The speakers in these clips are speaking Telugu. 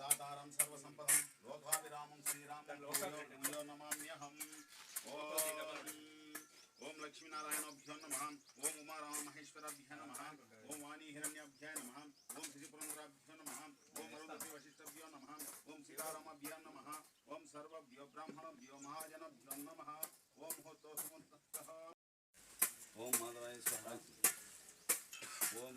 దాతారం సర్వసంపదం లోకావిరామం శ్రీరామం భూయో నమామ్యహం ఓం ఓం లక్ష్మీనారాయణభ్యో నమ ఓం ఉమారామ మహేశ్వరాభ్య నమ ఓం వాణీ హిరణ్యాభ్యాయ నమ ఓం శిశుపురంధ్రాభ్యో నమ ఓం అరుణతి వశిష్ఠభ్యో నమ ఓం సీతారామభ్యో నమ ఓం సర్వభ్యో బ్రాహ్మణభ్యో మహాజనభ్యో నమ ఓం హోతో సముద్రః ఓం మాధవాయ స్వాహ ఓం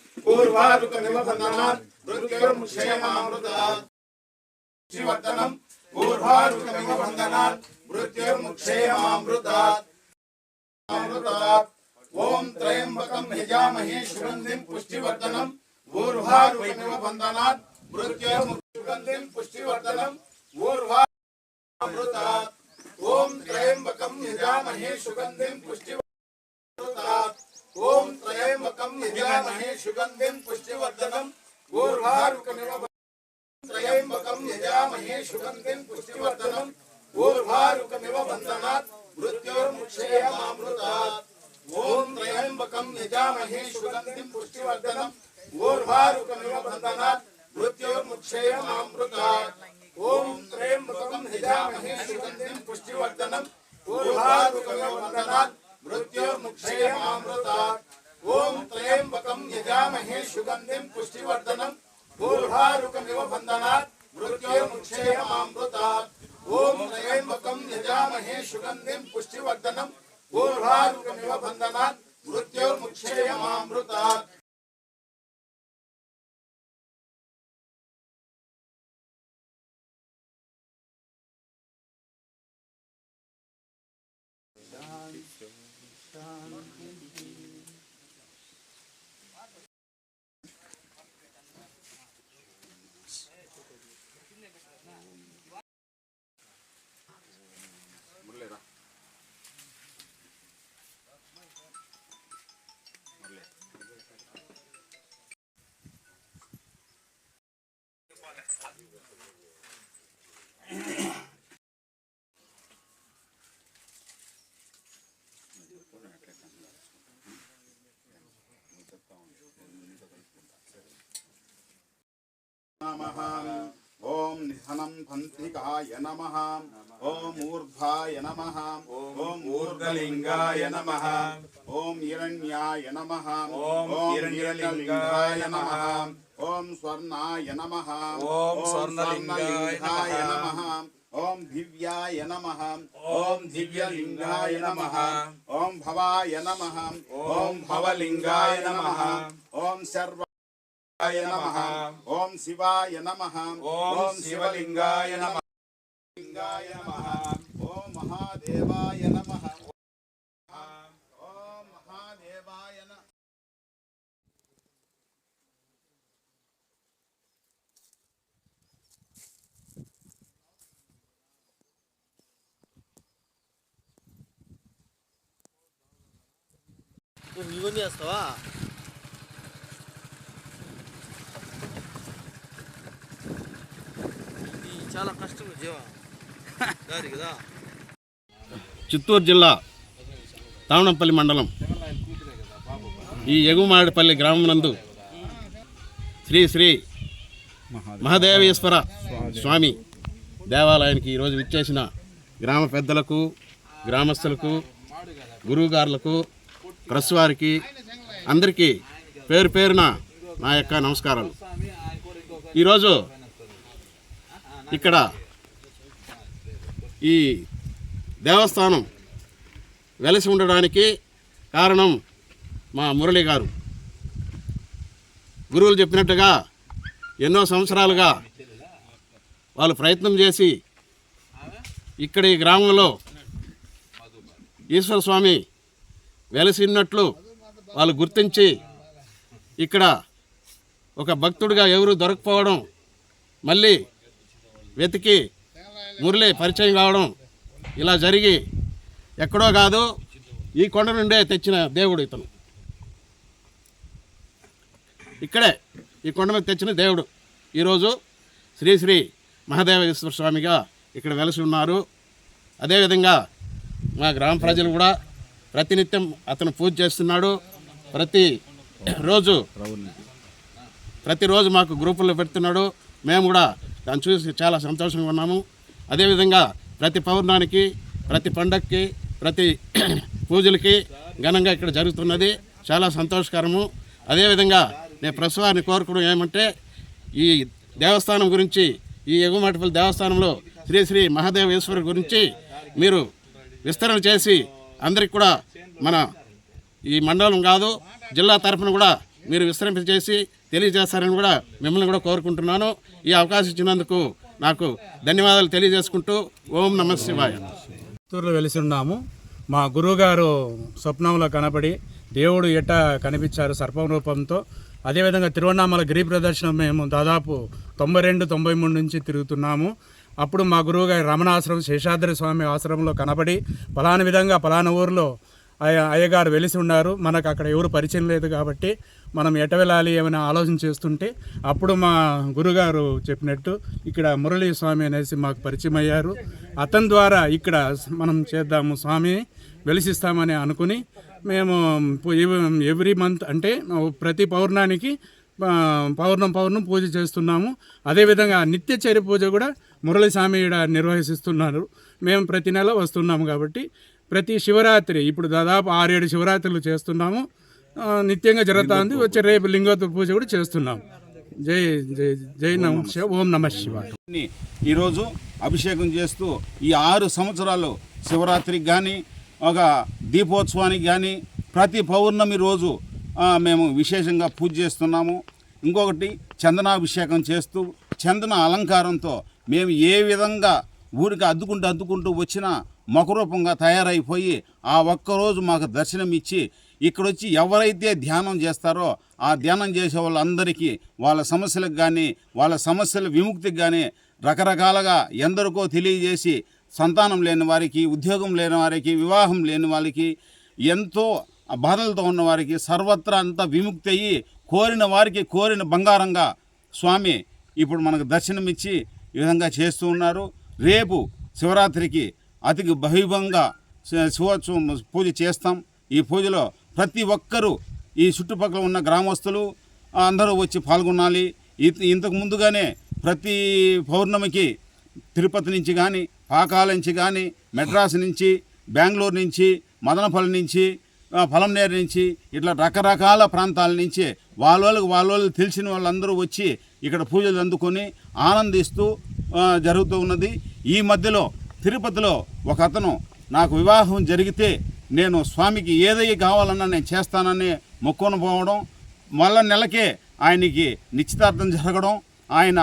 సుగంధిం పుష్టివర్ధనం ఊర్వారుకమివ బంధనాత్ మృత్యోర్ముక్షేమామృతాత్ పుష్టివర్ధనం ఊర్వారుకమివ బంధనాత్ మృత్యోర్ముక్షేమామృతాత్ అమృతాత్ ఓం త్రయంబకం యజామహే సుగంధిం పుష్టివర్ధనం ఊర్వారుకమివ బంధనాత్ మృత్యోర్ముక్షేమామృతాత్ పుష్టివర్ధనం ఊర్వారుకమివ ఓం త్రయంబకం యజామహే సుగంధిం పుష్టివర్ధనం ఓం ओम त्रयंबकम यजामहे सुगंधिम पुष्टिवर्धनम। गोर्भारुकमिव त्रयंबकम यजामहे सुगंधिम पुष्टिवर्धनम। गोर्भारुकमिव बंधनात् मृत्योर्मुक्षयमामृतात्। ओम त्रयंबकम यजामहे सुगंधिम पुष्टिवर्धनम। गोर्भारुकमिव बंधनात् मृत्योर्मुक्षयमामृतात्। ओम नयनबकम यजामहे सुगंधिम पुष्टिवर्धनम गोर्भारुकमिव बंधनात् मृत्योर्मुक्षेयमामृतात् నిధనం పంథికాయ నమః ఓం ఊర్ధ్వాయ నమః ఓం ఊర్ధ్వలింగాయ నమః ఓం హిరణ్యాయ నమః ఓం హిరణ్యలింగాయ నమః ఓం స్వర్ణాయ నమః ఓం స్వర్ణలింగాయ స్వర్ణలింగాయ నమః నమః ఓం దివ్యాయ నమః ఓం దివ్యలింగాయ నమః ఓం భవాయ నమః ఓం భవలింగాయ నమః ఓం సర్వ నమః. ఓం శివాయ నమః. ఓం శివలింగాయ నమః. లింగాయ నమః. ఓం మహాదేవాయ నమః. ఓం మహాదేవాయ నువ్వు చేస్తావా? చాలా కష్టం జీవ. కదా చిత్తూరు జిల్లా తావణంపల్లి మండలం ఈ ఎగుమాడిపల్లి గ్రామం నందు శ్రీ శ్రీ మహదేవేశ్వర స్వామి దేవాలయానికి ఈరోజు విచ్చేసిన గ్రామ పెద్దలకు గ్రామస్తులకు గురువుగారులకు ప్రెస్ వారికి అందరికీ పేరు పేరున నా యొక్క నమస్కారాలు. ఈరోజు ఇక్కడ ఈ దేవస్థానం వెలసి ఉండడానికి కారణం మా మురళి గారు. గురువులు చెప్పినట్టుగా ఎన్నో సంవత్సరాలుగా వాళ్ళు ప్రయత్నం చేసి ఇక్కడ ఈ గ్రామంలో ఈశ్వర స్వామి వెలసినట్లు వాళ్ళు గుర్తించి ఇక్కడ ఒక భక్తుడిగా ఎవరు దొరకపోవడం మళ్ళీ వెతికి మురళి పరిచయం కావడం ఇలా జరిగి ఎక్కడో కాదు ఈ కొండ నుండే తెచ్చిన దేవుడు ఇతను. ఇక్కడే ఈ కొండ మీద తెచ్చిన దేవుడు. ఈరోజు శ్రీ శ్రీ మహాదేవేశ్వర స్వామిగా ఇక్కడ వెలసి ఉన్నారు. అదేవిధంగా మా గ్రామ ప్రజలు కూడా ప్రతినిత్యం అతను పూజ చేస్తున్నాడు. ప్రతి రోజు ప్రతిరోజు మాకు గ్రూపుల్లో పెడుతున్నాడు. మేము కూడా దాన్ని చూసి చాలా సంతోషంగా ఉన్నాము. అదేవిధంగా ప్రతి పౌర్ణానికి ప్రతి పండక్కి ప్రతి పూజలకి ఘనంగా ఇక్కడ జరుగుతున్నది. చాలా సంతోషకరము. అదేవిధంగా నేను ప్రస్తుతాన్ని కోరుకోవడం ఏమంటే ఈ దేవస్థానం గురించి ఈ ఎగుమటిపల్లి దేవస్థానంలో శ్రీ శ్రీ మహాదేవేశ్వర గురించి మీరు విస్తరణ చేసి అందరికి కూడా మన ఈ మండలం కాదు జిల్లా తరఫున కూడా మీరు విస్తరింపజేసి తెలియజేస్తారని కూడా మిమ్మల్ని కూడా కోరుకుంటున్నాను. ఈ అవకాశం ఇచ్చినందుకు నాకు ధన్యవాదాలు తెలియజేసుకుంటూ ఓం నమ శివాయ. చిత్తూరులో వెలిసి ఉన్నాము. మా గురువుగారు స్వప్నంలో కనపడి దేవుడు ఎట్ట కనిపించారు సర్పం రూపంతో అదేవిధంగా తిరువన్నామల గిరి ప్రదర్శనం మేము దాదాపు తొంభై రెండు తొంభై మూడు నుంచి తిరుగుతున్నాము. అప్పుడు మా గురువుగారి రమణాశ్రమం శేషాద్రి స్వామి ఆశ్రమంలో కనపడి ఫలానా విధంగా ఫలానా ఊరిలో అయ్య అయ్యగారు వెలిసి ఉన్నారు. మనకు అక్కడ ఎవరు పరిచయం లేదు కాబట్టి మనం ఎట వెళ్ళాలి ఏమైనా ఆలోచన చేస్తుంటే అప్పుడు మా గురుగారు చెప్పినట్టు ఇక్కడ మురళీ స్వామి అనేసి మాకు పరిచయం అయ్యారు. అతని ద్వారా ఇక్కడ మనం చేద్దాము స్వామి వెలిసిస్తామని అనుకుని మేము ఎవ్రీ మంత్ అంటే ప్రతి పౌర్ణానికి పౌర్ణం పౌర్ణం పూజ చేస్తున్నాము. అదేవిధంగా నిత్యచర్య పూజ కూడా మురళీ స్వామి ఈడ నిర్వహిస్తున్నారు. మేము ప్రతి నెల వస్తున్నాము కాబట్టి ప్రతి శివరాత్రి ఇప్పుడు దాదాపు ఆరేడు శివరాత్రులు చేస్తున్నాము. నిత్యంగా జరుగుతుంది వచ్చే రేపు లింగోత్తర పూజ కూడా చేస్తున్నాం. జై జై జై నమ శివ ఓం నమ శివాయ. ని ఈరోజు అభిషేకం చేస్తూ ఈ ఆరు సంవత్సరాలు శివరాత్రికి కానీ ఒక దీపోత్సవానికి కానీ ప్రతి పౌర్ణమి రోజు మేము విశేషంగా పూజ చేస్తున్నాము. ఇంకొకటి చందనాభిషేకం చేస్తూ చందన అలంకారంతో మేము ఏ విధంగా ఊరికి అద్దుకుంటూ అద్దుకుంటూ వచ్చిన మకరూపంగా తయారైపోయి ఆ ఒక్కరోజు మాకు దర్శనం ఇచ్చి ఇక్కడొచ్చి ఎవరైతే ధ్యానం చేస్తారో ఆ ధ్యానం చేసే వాళ్ళందరికీ వాళ్ళ సమస్యలకు కానీ వాళ్ళ సమస్యల విముక్తికి కానీ రకరకాలుగా ఎందరికో తెలియజేసి సంతానం లేని వారికి ఉద్యోగం లేని వారికి వివాహం లేని వారికి ఎంతో బాధలతో ఉన్న వారికి సర్వత్రా అంతా విముక్తి అయ్యి కోరిన వారికి కోరిన బంగారంగా స్వామి ఇప్పుడు మనకు దర్శనమిచ్చి ఈ విధంగా చేస్తూ ఉన్నారు. రేపు శివరాత్రికి అతికి బహిభంగా శివోత్సవం పూజ చేస్తాం. ఈ పూజలో ప్రతి ఒక్కరూ ఈ చుట్టుపక్కల ఉన్న గ్రామస్తులు అందరూ వచ్చి పాల్గొనాలి. ఇ- ఇంతకు ముందుగానే ప్రతి పౌర్ణమికి తిరుపతి నుంచి కానీ పాకాల నుంచి కానీ మెడ్రాస్ నుంచి బెంగళూరు నుంచి మదనపల్లి నుంచి పొలంనేరు నుంచి ఇట్లా రకరకాల ప్రాంతాల నుంచి వాళ్ళ వాళ్ళకి వాళ్ళ వాళ్ళు తెలిసిన వాళ్ళందరూ వచ్చి ఇక్కడ పూజలు అందుకొని ఆనందిస్తూ జరుగుతూ ఉన్నది. ఈ మధ్యలో తిరుపతిలో ఒక అతను నాకు వివాహం జరిగితే నేను స్వామికి ఏదై కావాలన్నా నేను చేస్తానని మొక్కుని పోవడం మళ్ళా నెలకే ఆయనకి నిశ్చితార్థం జరగడం ఆయన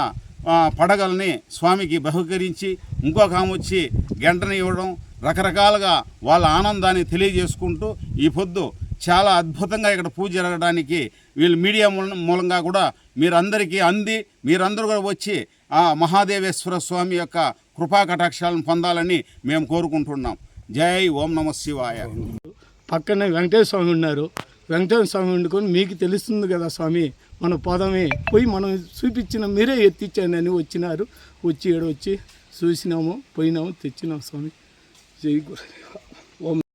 పడగల్ని స్వామికి బహుకరించి ఇంకొక ఆమె వచ్చి గంటని ఇవ్వడం రకరకాలుగా వాళ్ళ ఆనందాన్ని తెలియజేసుకుంటూ ఈ పొద్దు చాలా అద్భుతంగా ఇక్కడ పూజ జరగడానికి వీళ్ళు మీడియా మూలంగా కూడా మీరందరికీ అంది మీరందరూ కూడా వచ్చి ఆ మహాదేవేశ్వర స్వామి యొక్క కృపా కటాక్షాలను పొందాలని మేము కోరుకుంటున్నాం. జై ఓం నమ శివాయ. పక్కనే వెంకటేశ్వర స్వామి ఉన్నారు. వెంకటేశ్వర స్వామి వండుకొని మీకు తెలుస్తుంది కదా స్వామి మన పదమే. పోయి మనం చూపించిన మీరే ఎత్తిచ్చానని వచ్చినారు. వచ్చి ఈడ వచ్చి చూసినాము పోయినాము తెచ్చినాము స్వామి. జై గురు ఓం